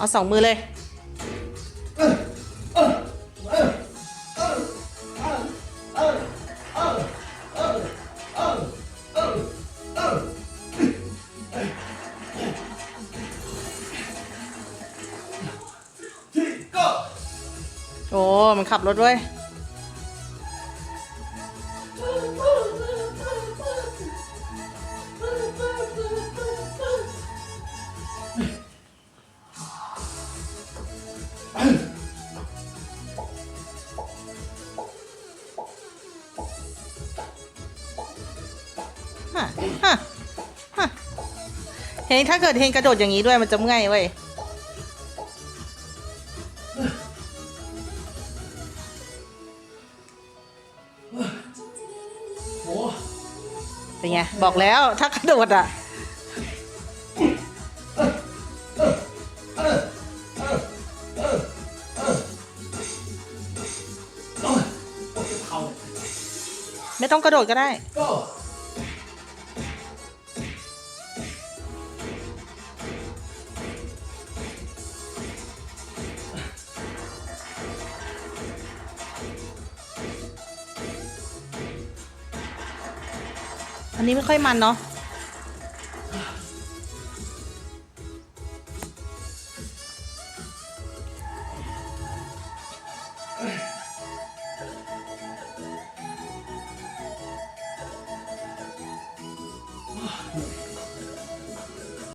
เอาสองมือเลย โอ้ มันขับรถด้วย ฮะฮะเฮงถ้าเกิดเฮงกระโดดอย่างนี้ด้วยมันจะเมื่อยเว้ยโอ้เป็นไงบอกแล้วถ้ากระโดดอะไม่ต้องกระโดดก็ได้ อันนี้ไม่ค่อยมันเนาะ